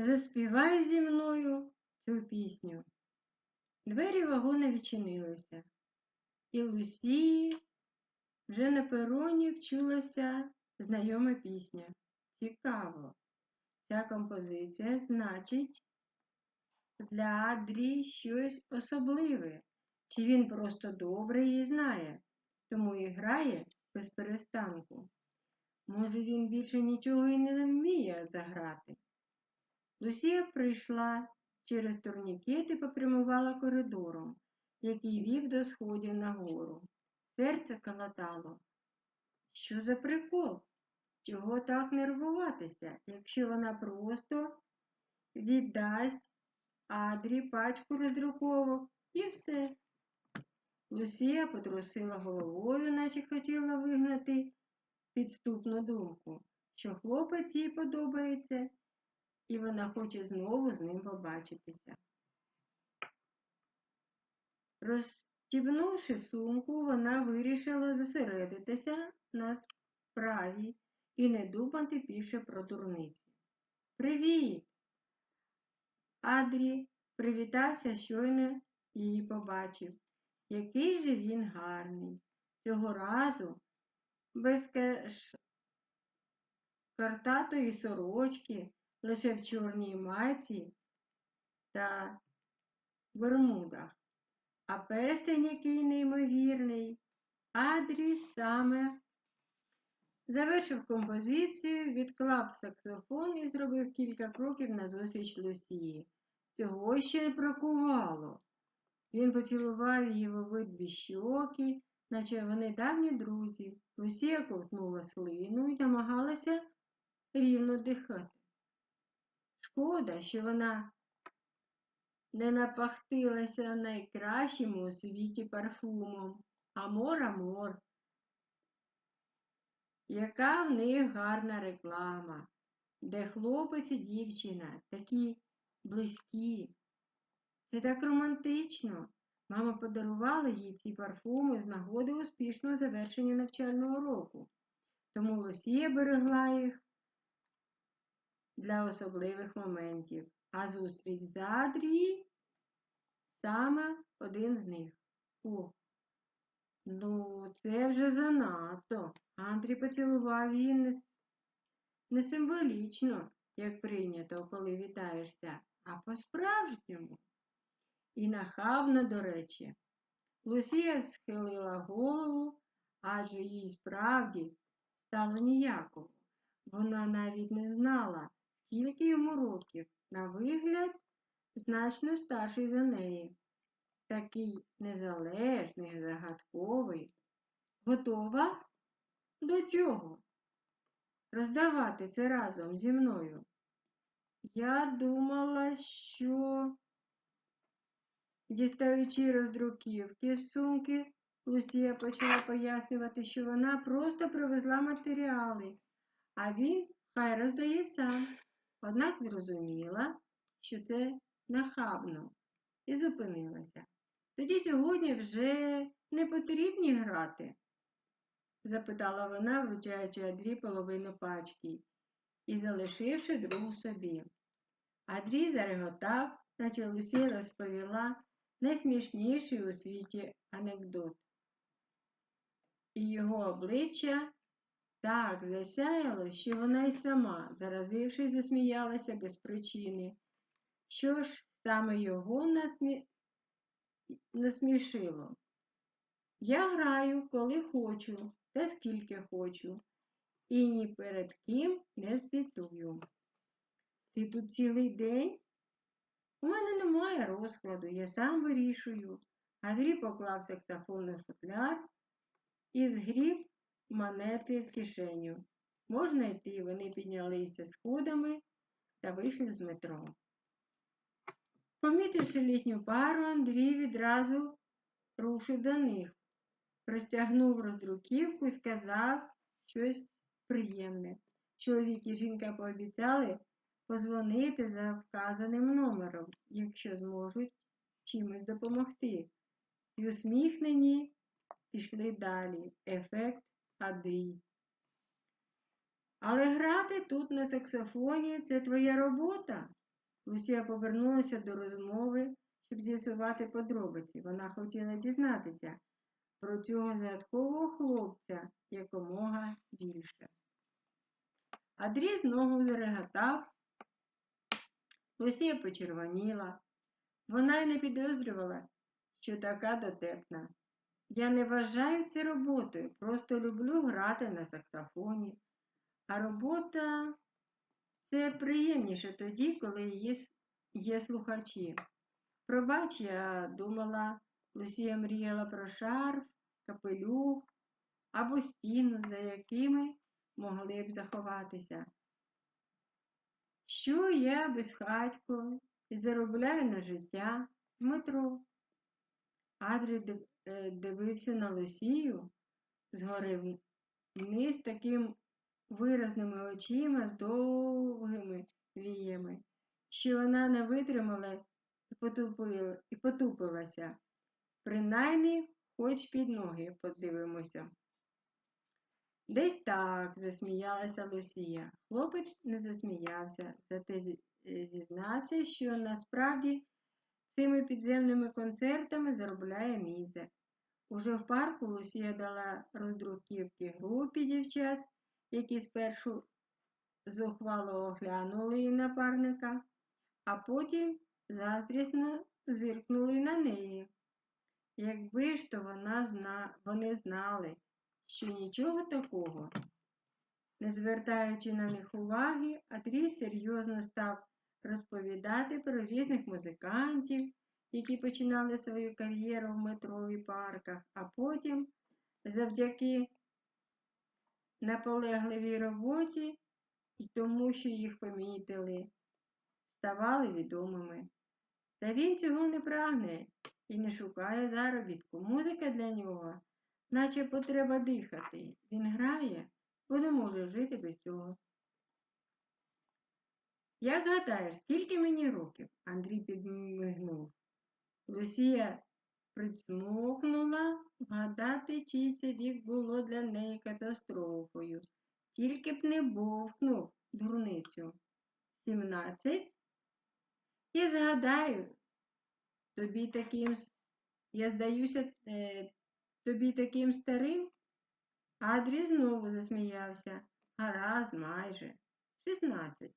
Заспівай зі мною цю пісню. Двері вагона відчинилися, і Лусії вже на пероні вчулася знайома пісня. Цікаво. Ця композиція значить для Адрі щось особливе, чи він просто добре її знає, тому і грає без перестанку. Може, він більше нічого і не вміє заграти. Лусія прийшла через турнікет і попрямувала коридором, який вів до сходів нагору. Серце калатало. Що за прикол? Чого так нервуватися, якщо вона просто віддасть Адрі пачку роздруковок і все. Лусія потрусила головою, наче хотіла вигнати підступну думку, що хлопець їй подобається, і вона хоче знову з ним побачитися. Розстібнувши сумку, вона вирішила зосередитися на справі і не думати більше про дурниці. Привіт! Адрі привітався, щойно її побачив. Який же він гарний. Цього разу без кеш... картатої сорочки, лише в чорній майці та вермудах. А перстень який неймовірний. Адрі саме завершив композицію, відклав саксофон і зробив кілька кроків назустріч Лусії. Цього ще не бракувало. Він поцілував її в обидві щоки, наче вони давні друзі. Лусія ковтнула слину і намагалася рівно дихати. Шкода, що вона не напахтилася найкращим у світі парфумом. Амор, амор. Яка в них гарна реклама, де хлопець і дівчина такі близькі. Це так романтично. Мама подарувала їй ці парфуми з нагоди успішного завершення навчального року. Тому Лосія берегла їх для особливих моментів. А зустріч з Адрії саме один з них. О, ну, це вже занадто. Андрій поцілував її не, не символічно, як прийнято, коли вітаєшся, а по-справжньому. І нахабно, до речі. Лусія схилила голову, адже їй справді стало ніяково. Вона навіть не знала, скільки йому років, на вигляд, значно старший за неї. Такий незалежний, загадковий. Готова? До чого? Роздавати це разом зі мною. Я думала, що, дістаючи роздруківки з сумки, Лусія почала пояснювати, що вона просто привезла матеріали, а він хай роздає сам. Однак зрозуміла, що це нахабно, і зупинилася. Тоді сьогодні вже не потрібні грати? запитала вона, вручаючи Адрі половину пачки і залишивши другу собі. Адрі зареготав, наче Лусія розповіла найсмішніший у світі анекдот. І його обличчя так засяяло, що вона й сама, заразившись, засміялася без причини. Що ж саме його насмі... насмішило? Я граю, коли хочу, та скільки хочу, і ні перед ким не звітую. Ти тут цілий день? У мене немає розкладу, я сам вирішую. Андрій поклав саксофон у футляр і згріб монети в кишеню. Можна йти, вони піднялися сходами та вийшли з метро. Помітивши літню пару, Андрій відразу рушив до них, розтягнув роздруківку і сказав щось приємне. Чоловік і жінка пообіцяли позвонити за вказаним номером, якщо зможуть чимось допомогти. І усміхнені пішли далі. Ефект Адрій. Але грати тут на саксофоні це твоя робота, Лусія повернулася до розмови, щоб з'ясувати подробиці. Вона хотіла дізнатися про цього загадкового хлопця якомога більше. Андрій знову зареготав. Лусія почервоніла. Вона й не підозрювала, що така дотепна. Я не вважаю це роботою, просто люблю грати на саксофоні. А робота це приємніше тоді, коли є, є слухачі. Пробач, я думала, Лусія мріяла про шарф, капелюх або стіну, за якими могли б заховатися. Що я безхатько і заробляю на життя Дмитро. Адрій е, дивився на Лусію згори вниз таким виразними очима з довгими віями, що вона не витримала і, потупилася. Принаймні, хоч під ноги подивимося. Десь так, засміялася Лусія. Хлопець не засміявся, зате зізнався, що насправді цими підземними концертами заробляє мізер. Уже в парку Лусія дала роздруківки групі дівчат, які спершу зухвало оглянули напарника, а потім заздрісно зиркнули на неї. Якби ж то вона зна... вони знали, що нічого такого. Не звертаючи на них уваги, Адрій серйозно став розповідати про різних музикантів, які починали свою кар'єру в метро парках, а потім, завдяки наполегливій роботі і тому, що їх помітили, ставали відомими. Та він цього не прагне і не шукає заробітку. Музика для нього, наче потреба дихати. Він грає, бо не може жити без цього. Як гадаєш, скільки мені років? Андрій підмигнув. Лусія присмокнула, вгадати, чийся вік було для неї катастрофою. Тільки б не бовкнув дурницю. Сімнадцять? Я згадаю, тобі таким, я здаюся е, тобі таким старим? Адрі знову засміявся. Гаразд, майже. Шістнадцять.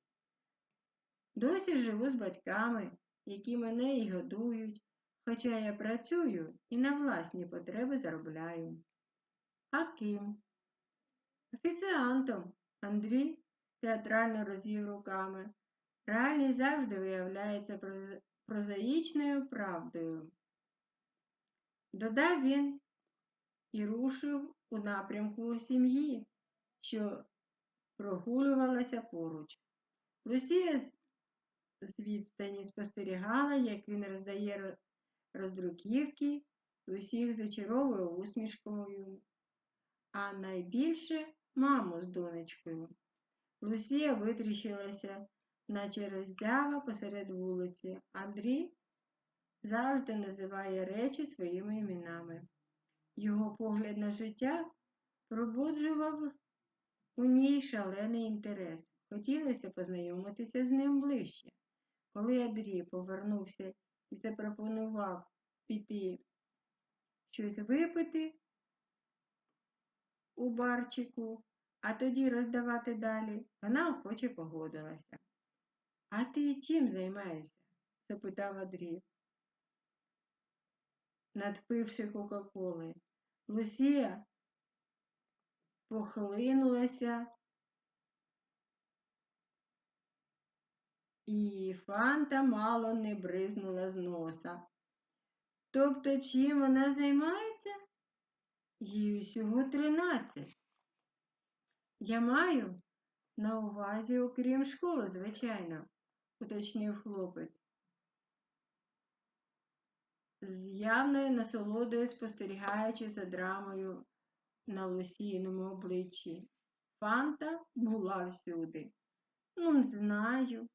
Досі живу з батьками, які мене і годують, хоча я працюю і на власні потреби заробляю. А ким? Офіціантом. Андрій театрально розвів руками. Реальність завжди виявляється прозаїчною правдою. Додав він і рушив у напрямку сім'ї, що прогулювалася поруч. Лусія з відстані спостерігала, як він роздає роздруківки, усіх зачаровує усмішкою, а найбільше маму з донечкою. Лусія витріщилася, наче роздяга посеред вулиці. Андрій завжди називає речі своїми іменами. Його погляд на життя пробуджував у ній шалений інтерес. Хотілося познайомитися з ним ближче. Коли Андрій повернувся і запропонував піти щось випити у барчику, а тоді роздавати далі, вона охоче погодилася. А ти чим займаєшся? запитав Андрій. Надпивши Кока-Коли, Лусія похлинулася і фанта мало не бризнула з носа. Тобто чим вона займається? Їй усього тринадцять. Я маю на увазі, окрім школи, звичайно, уточнив хлопець. З явною насолодою спостерігаючи за драмою на лусійному обличчі. Фанта була всюди. Ну, знаю,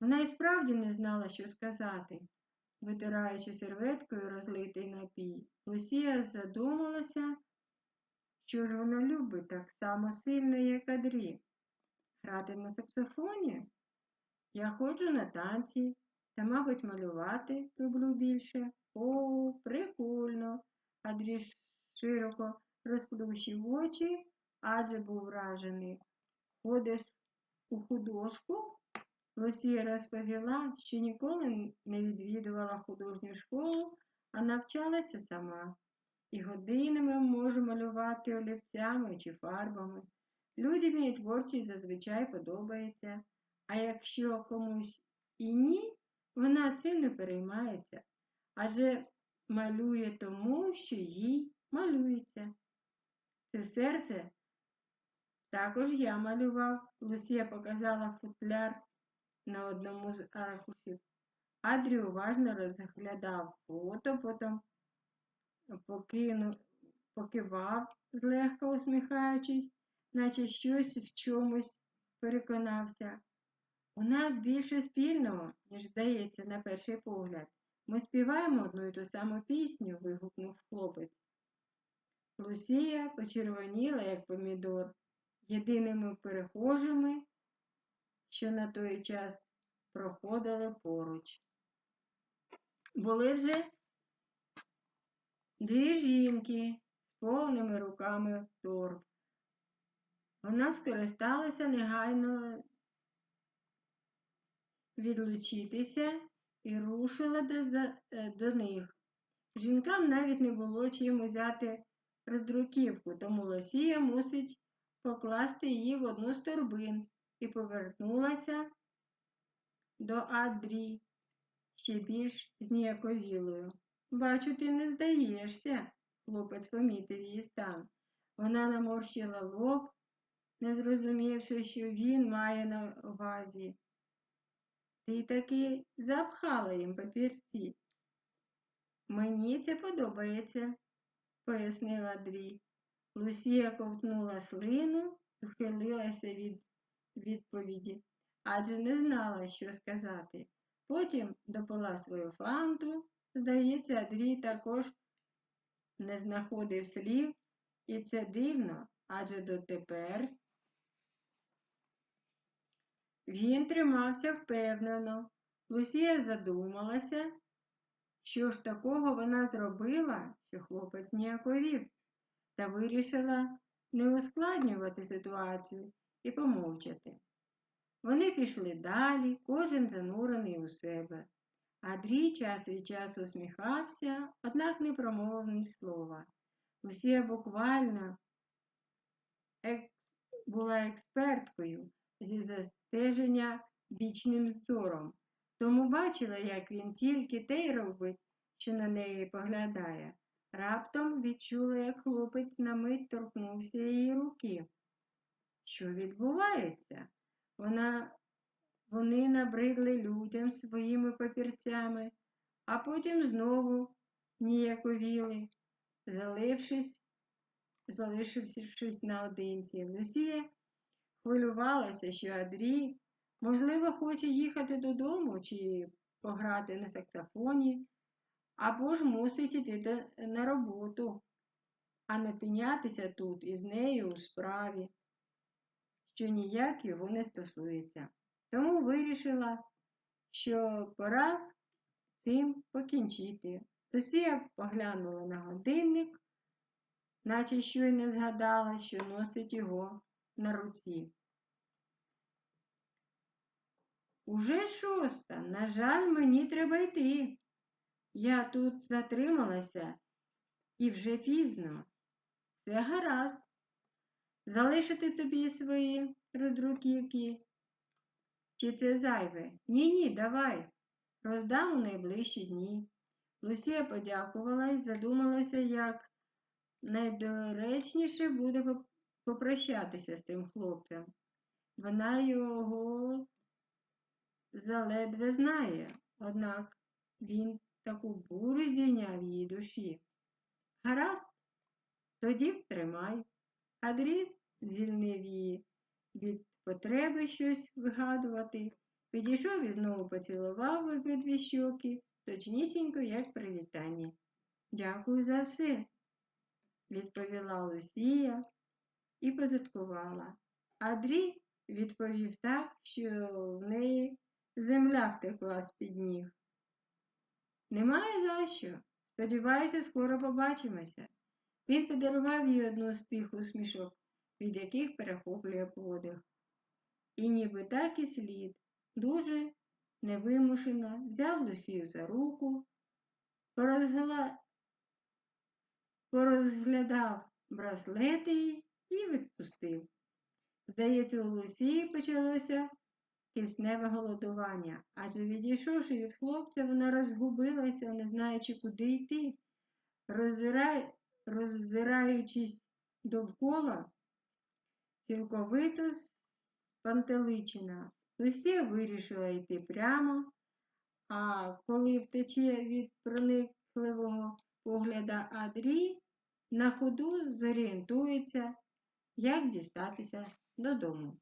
вона і справді не знала, що сказати. Витираючи серветкою розлитий напій, Лусія задумалася, що ж вона любить так само сильно, як Адрі. Грати на саксофоні? Я ходжу на танці та, мабуть, малювати люблю більше. О, прикольно. Андрій широко розплющив очі, адже був вражений. Ходиш у художку? Лосія розповіла, що ніколи не відвідувала художню школу, а навчалася сама. І годинами може малювати олівцями чи фарбами. Людям її творчість зазвичай подобається, а якщо комусь і ні, вона цим не переймається, адже малює тому, що їй малюється. Це серце також я малював. Лусія показала футляр на одному з аркушів. Адрі уважно розглядав фото, потім покивав, злегка усміхаючись, наче щось в чомусь переконався. У нас більше спільного, ніж здається, на перший погляд. Ми співаємо одну і ту саму пісню, вигукнув хлопець. Лусія почервоніла, як помідор, єдиними перехожими, що на той час проходили поруч. Були вже дві жінки з повними руками торб. Вона скористалася негайно відлучитися і рушила до, е, до них. Жінкам навіть не було чим узяти роздруківку, тому Лосія мусить покласти її в одну з торбин і повернулася до Адрі ще більш зніяковілою. Бачу, ти не здаєшся, хлопець помітив її стан. Вона наморщила лоб, не зрозумівши, що він має на увазі. Ти таки запхала їм папірці. Мені це подобається, пояснив Андрій. Лусія ковтнула слину вхилилася від відповіді, адже не знала, що сказати. Потім допила свою фанту. Здається, Андрій також не знаходив слів, і це дивно, адже дотепер він тримався впевнено. Лусія задумалася, що ж такого вона зробила, що хлопець ніяковів, та вирішила не ускладнювати ситуацію і помовчати. Вони пішли далі, кожен занурений у себе. Андрій час від часу усміхався, однак не промовив ні слова. Лусія буквально була експерткою зі застеження вічним зором, тому бачила, як він тільки те й робить, що на неї поглядає. Раптом відчула, як хлопець на мить торкнувся її руки. Що відбувається? Вона, Вони набридли людям своїми папірцями, а потім знову ніяковіли, залишившись наодинці. Лусія хвилювалася, що Адрій, можливо, хоче їхати додому чи пограти на саксофоні, або ж мусить іти на роботу, а не тинятися тут із нею у справі, що ніяк його не стосується. Тому вирішила, що пора з цим покінчити. Сосія поглянула на годинник, наче щойно згадала, що носить його на руці. Уже шоста. На жаль, мені треба йти. Я тут затрималася і вже пізно. Все гаразд. Залишити тобі свої роздруківки? Чи це зайве? Ні-ні, давай. Роздам у найближчі дні. Лусія подякувала і задумалася, як найдоречніше буде попрощатися з тим хлопцем. Вона його заледве знає, однак він таку буру здійняв її душі. Гаразд, тоді втримай. Адріт звільнив її від потреби щось вигадувати, підійшов і знову поцілував обидві щоки, точнісінько, як привітання. Дякую за все, відповіла Лусія і позиткувала. Адрі відповів так, що в неї земля втекла з-під ніг. Немає за що. Сподіваюся, скоро побачимося. Він подарував їй одну з тих усмішок, від яких перехоплює подих. І ніби так і слід, дуже невимушено взяв Лусію за руку, порозгла... порозглядав браслети і відпустив. Здається, у Лусії почалося кисневе голодування, адже відійшовши від хлопця, вона розгубилася, не знаючи, куди йти. Роззирай... Роззираючись довкола, цілковито спантеличена. Лусія вирішила йти прямо, а коли втече від проникливого погляда Адрі, на ходу зорієнтується, як дістатися додому.